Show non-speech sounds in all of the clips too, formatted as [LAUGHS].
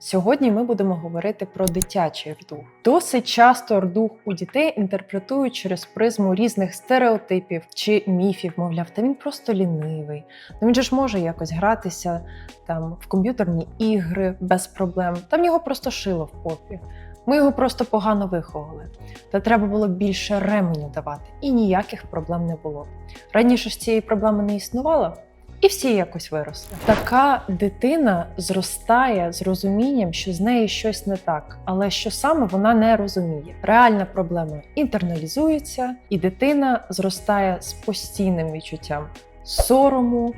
Сьогодні ми будемо говорити про дитячий рдух. Досить часто рдух у дітей інтерпретують через призму різних стереотипів чи міфів. Мовляв, та він просто лінивий. Ну він же ж може якось гратися там в комп'ютерні ігри без проблем. Там його просто шило в попі. Ми його просто погано виховали. Та треба було більше ременю давати, і ніяких проблем не було. Раніше ж цієї проблеми не існувало, і всі якось виросли. Така дитина зростає з розумінням, що з нею щось не так, але що саме вона не розуміє. Реальна проблема інтерналізується, і дитина зростає з постійним відчуттям сорому,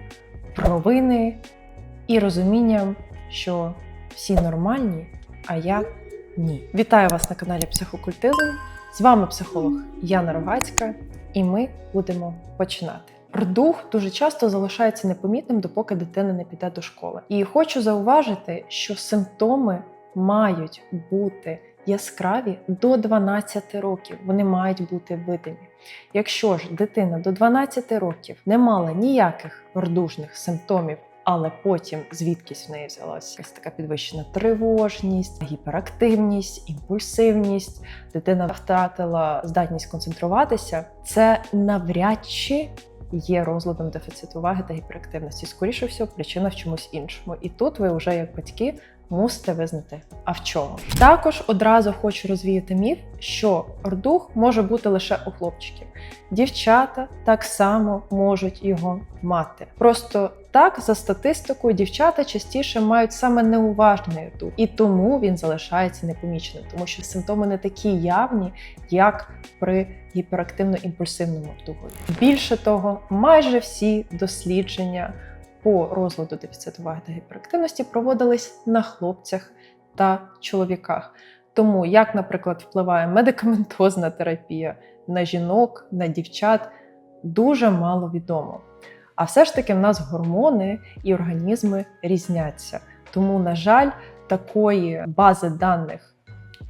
провини і розумінням, що всі нормальні, а я ні. Вітаю вас на каналі Психокультизм. З вами психолог Яна Рогацька, і ми будемо починати. Рдух дуже часто залишається непомітним, допоки дитина не піде до школи. І хочу зауважити, що симптоми мають бути яскраві до 12 років. Вони мають бути видимі. Якщо ж дитина до 12 років не мала ніяких рдужних симптомів, але потім звідкись в неї взялася якась така підвищена тривожність, гіперактивність, імпульсивність, дитина втратила здатність концентруватися, це навряд чи є розладом дефіциту уваги та гіперактивності. Скоріше всього, причина в чомусь іншому. І тут ви вже як батьки мусите визнати, а в чому. Також одразу хочу розвіяти міф, що рдух може бути лише у хлопчиків. Дівчата так само можуть його мати. Просто так, за статистикою, дівчата частіше мають саме неуважний рдух, і тому він залишається непоміченим, тому що симптоми не такі явні, як при гіперактивно-імпульсивному рдухові. Більше того, майже всі дослідження по розладу дефіциту уваги та гіперактивності проводились на хлопцях та чоловіках. Тому як, наприклад, впливає медикаментозна терапія на жінок, на дівчат, дуже мало відомо. А все ж таки в нас гормони і організми різняться. Тому, на жаль, такої бази даних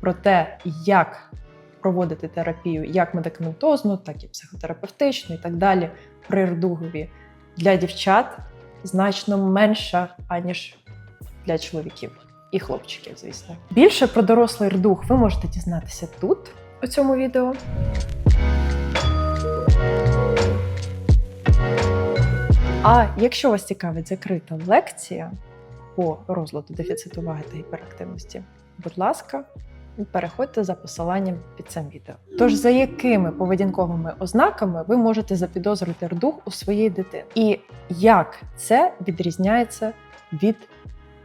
про те, як проводити терапію, як медикаментозну, так і психотерапевтичну, і так далі, при рдугові для дівчат значно менша, аніж для чоловіків і хлопчиків, звісно. Більше про дорослий рдух ви можете дізнатися тут, у цьому відео. А якщо вас цікавить закрита лекція по розладу дефіциту уваги та гіперактивності, будь ласка, переходьте за посиланням під цим відео. Тож за якими поведінковими ознаками ви можете запідозрити рдух у своїй дитини, і як це відрізняється від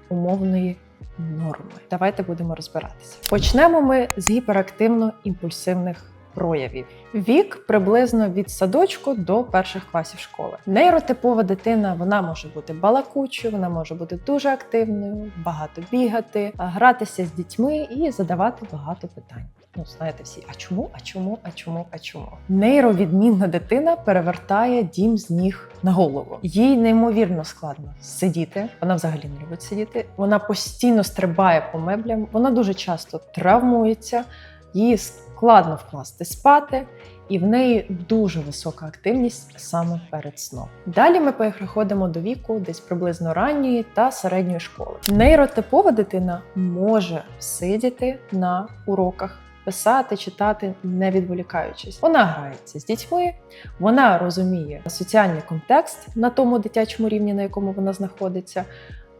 умовної норми? Давайте будемо розбиратися. Почнемо ми з гіперактивно-імпульсивних проявів. Вік приблизно від садочку до перших класів школи. Нейротипова дитина вона може бути балакучою, вона може бути дуже активною, багато бігати, гратися з дітьми і задавати багато питань. Ну, знаєте всі, а чому, а чому, а чому, а чому? Нейровідмінна дитина перевертає дім з ніг на голову. Їй неймовірно складно сидіти. Вона взагалі не любить сидіти. Вона постійно стрибає по меблям. Вона дуже часто травмується, її складно вкласти спати, і в неї дуже висока активність саме перед сном. Далі ми переходимо до віку десь приблизно ранньої та середньої школи. Нейротипова дитина може сидіти на уроках. Писати, читати, не відволікаючись. Вона грається з дітьми, вона розуміє соціальний контекст на тому дитячому рівні, на якому вона знаходиться.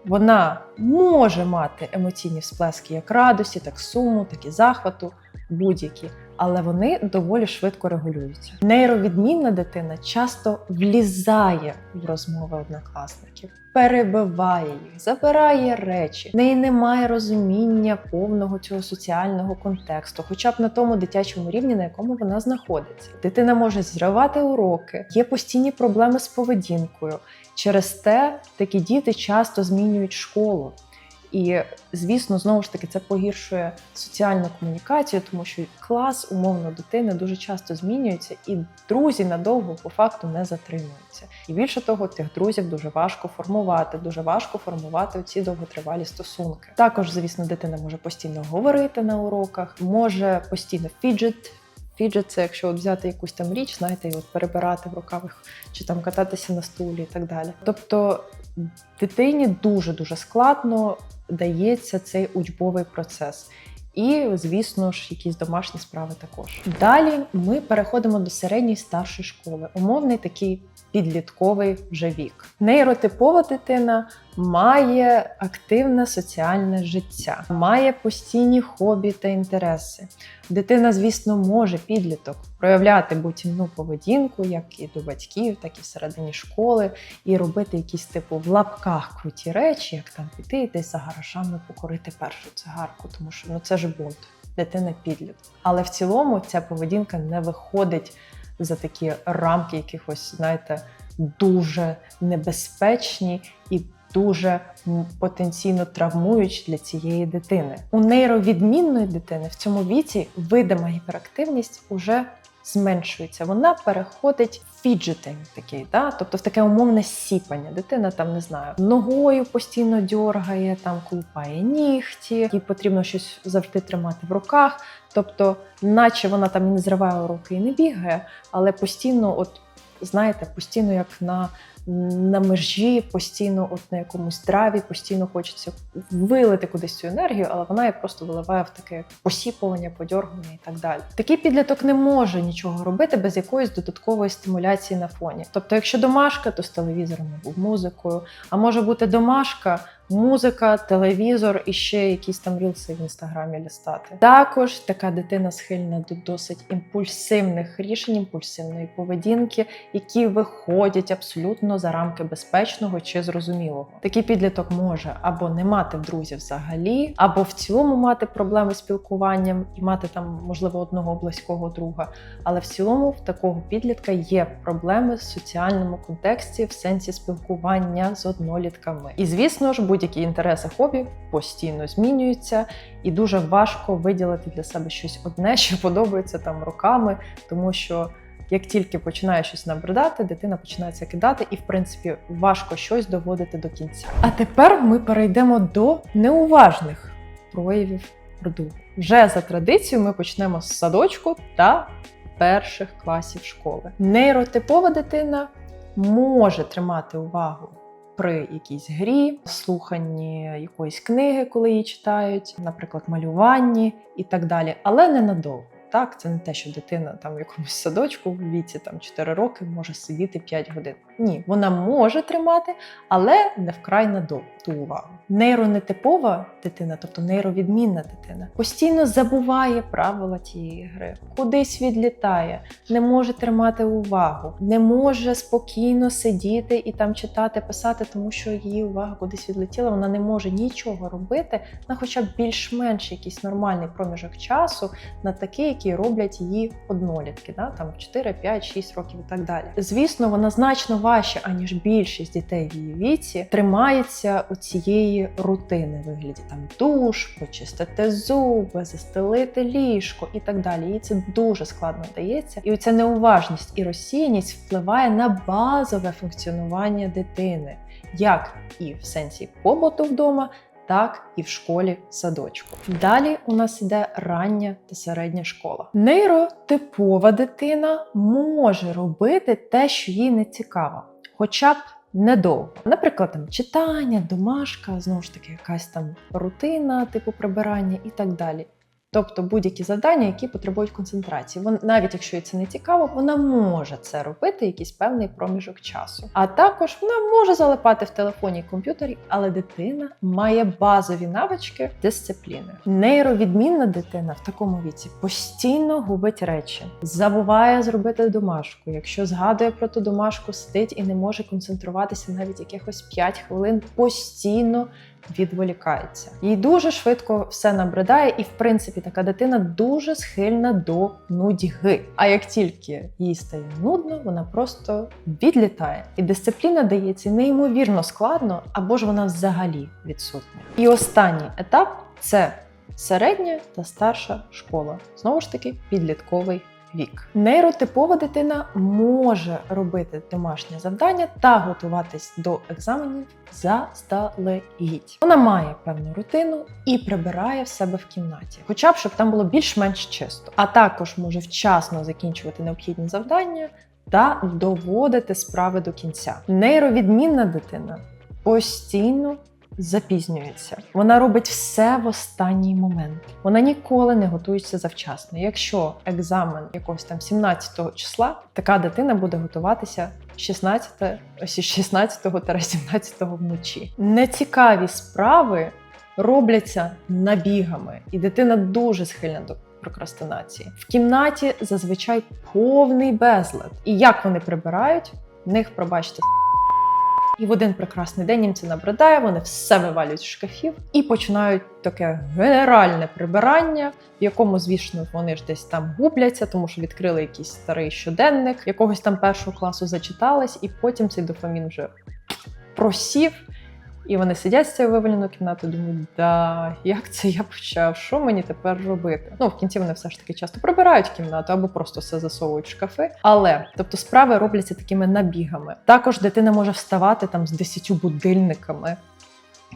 Вона може мати емоційні всплески як радості, так суму, так і захвату, будь-які, але вони доволі швидко регулюються. Нейровідмінна дитина часто влізає в розмови однокласників, перебиває їх, забирає речі. В неї немає розуміння повного цього соціального контексту, хоча б на тому дитячому рівні, на якому вона знаходиться. Дитина може зривати уроки, є постійні проблеми з поведінкою. Через те такі діти часто змінюють школу. І, звісно, знову ж таки, це погіршує соціальну комунікацію, тому що клас умовно дитини дуже часто змінюється, і друзі надовго по факту не затримуються. І більше того, тих друзів дуже важко формувати, дуже важко формувати ці довготривалі стосунки. Також, звісно, дитина може постійно говорити на уроках, може постійно фіджет. Фіджет це якщо от взяти якусь там річ, знаєте, і от перебирати в руках чи там кататися на стулі і так далі. Тобто дитині дуже дуже складно дається цей учбовий процес. І, звісно ж, якісь домашні справи також. Далі ми переходимо до середньої старшої школи, умовний такий підлітковий вже вік. Нейротипова дитина має активне соціальне життя, має постійні хобі та інтереси. Дитина, звісно, може підліток проявляти бутімну поведінку, як і до батьків, так і всередині школи, і робити якісь типу в лапках круті речі, як там піти десь за гаражами покорити першу цигарку, тому що ну це ж бунт, дитина підліток. Але в цілому ця поведінка не виходить за такі рамки якихось, знаєте, дуже небезпечні і дуже потенційно травмуючі для цієї дитини. У нейровідмінної дитини в цьому віці видима гіперактивність уже зменшується. Вона переходить в фіджетинг такий, да? тобто в таке умовне сіпання. Дитина там не знаю, ногою постійно дьоргає, там колупає нігті, їй потрібно щось завжди тримати в руках. Тобто, наче вона там і не зриває руки і не бігає, але постійно, от знаєте, постійно як на, на межі, постійно от на якомусь траві, постійно хочеться вилити кудись цю енергію, але вона її просто виливає в таке посіпування, подьоргування і так далі. Такий підліток не може нічого робити без якоїсь додаткової стимуляції на фоні. Тобто, якщо домашка, то з телевізором або музикою, а може бути домашка. Музика, телевізор і ще якісь там рілси в інстаграмі лістати. Також така дитина схильна до досить імпульсивних рішень, імпульсивної поведінки, які виходять абсолютно за рамки безпечного чи зрозумілого. Такий підліток може або не мати друзів взагалі, або в цілому мати проблеми з спілкуванням і мати там, можливо, одного близького друга. Але в цілому в такого підлітка є проблеми в соціальному контексті в сенсі спілкування з однолітками. І звісно ж, будь-які інтереси хобі постійно змінюються, і дуже важко виділити для себе щось одне, [LAUGHS] що подобається там роками, тому що. Як тільки починає щось набридати, дитина починає це кидати, і в принципі важко щось доводити до кінця. А тепер ми перейдемо до неуважних проявів роду. Вже за традицією ми почнемо з садочку та перших класів школи. Нейротипова дитина може тримати увагу при якійсь грі, слуханні якоїсь книги, коли її читають, наприклад, малюванні і так далі, але ненадовго. Так, це не те, що дитина там в якомусь садочку в віці там 4 роки може сидіти 5 годин. Ні, вона може тримати, але не вкрай надовго ту увагу. Нейронетипова дитина, тобто нейровідмінна дитина, постійно забуває правила тієї гри, кудись відлітає, не може тримати увагу, не може спокійно сидіти і там читати, писати, тому що її увага кудись відлетіла. Вона не може нічого робити на хоча б більш-менш якийсь нормальний проміжок часу на такий, який роблять її однолітки, да? там 4, 5, 6 років і так далі. Звісно, вона значно важче, аніж більшість дітей в її віці, тримається у цієї рутини вигляді там душ, почистити зуби, застелити ліжко і так далі. Їй це дуже складно дається. І оця неуважність і розсіяність впливає на базове функціонування дитини, як і в сенсі побуту вдома, так і в школі садочку. Далі у нас іде рання та середня школа. Нейротипова дитина може робити те, що їй не цікаво, хоча б недовго. Наприклад, там читання, домашка, знову ж таки, якась там рутина, типу прибирання і так далі. Тобто будь-які завдання, які потребують концентрації. Вон, навіть якщо їй це не цікаво, вона може це робити якийсь певний проміжок часу. А також вона може залипати в телефоні і комп'ютері, але дитина має базові навички дисципліни. Нейровідмінна дитина в такому віці постійно губить речі, забуває зробити домашку. Якщо згадує про ту домашку, сидить і не може концентруватися навіть якихось 5 хвилин, постійно відволікається. Їй дуже швидко все набридає, і в принципі така дитина дуже схильна до нудьги. А як тільки їй стає нудно, вона просто відлітає. І дисципліна дається неймовірно складно, або ж вона взагалі відсутня. І останній етап це середня та старша школа. Знову ж таки, підлітковий вік. Нейротипова дитина може робити домашнє завдання та готуватись до екзаменів заздалегідь. Вона має певну рутину і прибирає в себе в кімнаті, хоча б щоб там було більш-менш чисто, а також може вчасно закінчувати необхідні завдання та доводити справи до кінця. Нейровідмінна дитина постійно запізнюється. Вона робить все в останній момент. Вона ніколи не готується завчасно. Якщо екзамен якогось там 17 числа, така дитина буде готуватися 16, ось із 16-17 вночі. Нецікаві справи робляться набігами, і дитина дуже схильна до прокрастинації. В кімнаті зазвичай повний безлад. І як вони прибирають, в них, пробачте, і в один прекрасний день їм це набридає, вони все вивалюють з шкафів і починають таке генеральне прибирання, в якому, звісно, вони ж десь там губляться, тому що відкрили якийсь старий щоденник, якогось там першого класу зачитались, і потім цей дофамін вже просів. І вони сидять з цією виваленою кімнатою, думають, да, як це я почав? Що мені тепер робити? Ну, в кінці вони все ж таки часто прибирають кімнату або просто все засовують в шкафи. Але тобто справи робляться такими набігами. Також дитина може вставати там з 10 будильниками.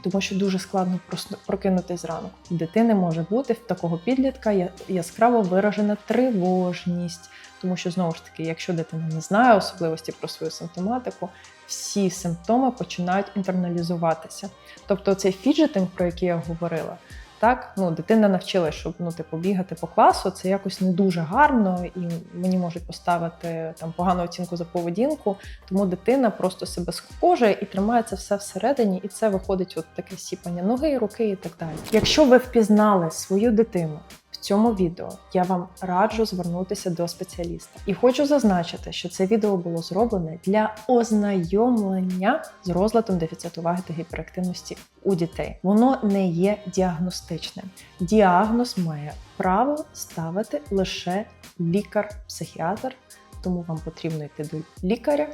Тому що дуже складно прокинутись зранку. В дитини може бути в такого підлітка яскраво виражена тривожність, тому що знову ж таки, якщо дитина не знає особливості про свою симптоматику, всі симптоми починають інтерналізуватися. Тобто цей фіджетинг, про який я говорила, так ну дитина навчилась, щоб ну типу бігати по класу, це якось не дуже гарно, і мені можуть поставити там погану оцінку за поведінку. Тому дитина просто себе скукожує і тримає це все всередині, і це виходить от таке сіпання ноги, руки і так далі. Якщо ви впізнали свою дитину. Цьому відео я вам раджу звернутися до спеціаліста. І хочу зазначити, що це відео було зроблене для ознайомлення з розладом дефіциту уваги та гіперактивності у дітей. Воно не є діагностичним. Діагноз має право ставити лише лікар-психіатр, тому вам потрібно йти до лікаря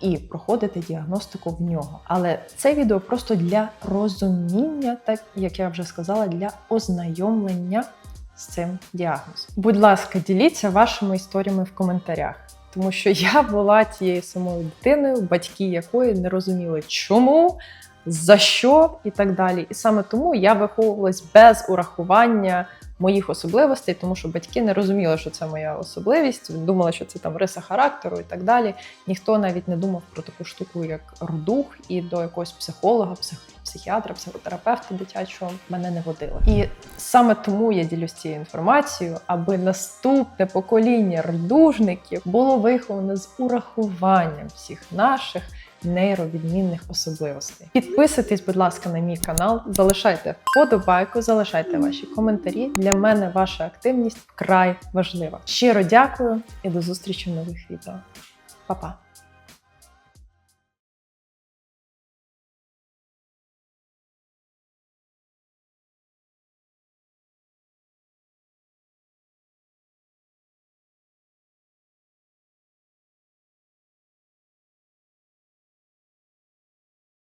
і проходити діагностику в нього. Але це відео просто для розуміння, так як я вже сказала, для ознайомлення з цим діагнозом. Будь ласка, діліться вашими історіями в коментарях. Тому що я була тією самою дитиною, батьки якої не розуміли, чому, за що і так далі. І саме тому я виховувалась без урахування моїх особливостей, тому що батьки не розуміли, що це моя особливість, думали, що це там риса характеру і так далі. Ніхто навіть не думав про таку штуку, як родух, і до якогось психолога, псих... психіатра, психотерапевта дитячого мене не водили. І саме тому я ділюсь цією інформацією, аби наступне покоління рдужників було виховане з урахуванням всіх наших нейровідмінних особливостей. Підписуйтесь, будь ласка, на мій канал, залишайте вподобайку, залишайте ваші коментарі. Для мене ваша активність вкрай важлива. Щиро дякую і до зустрічі в нових відео. Па-па!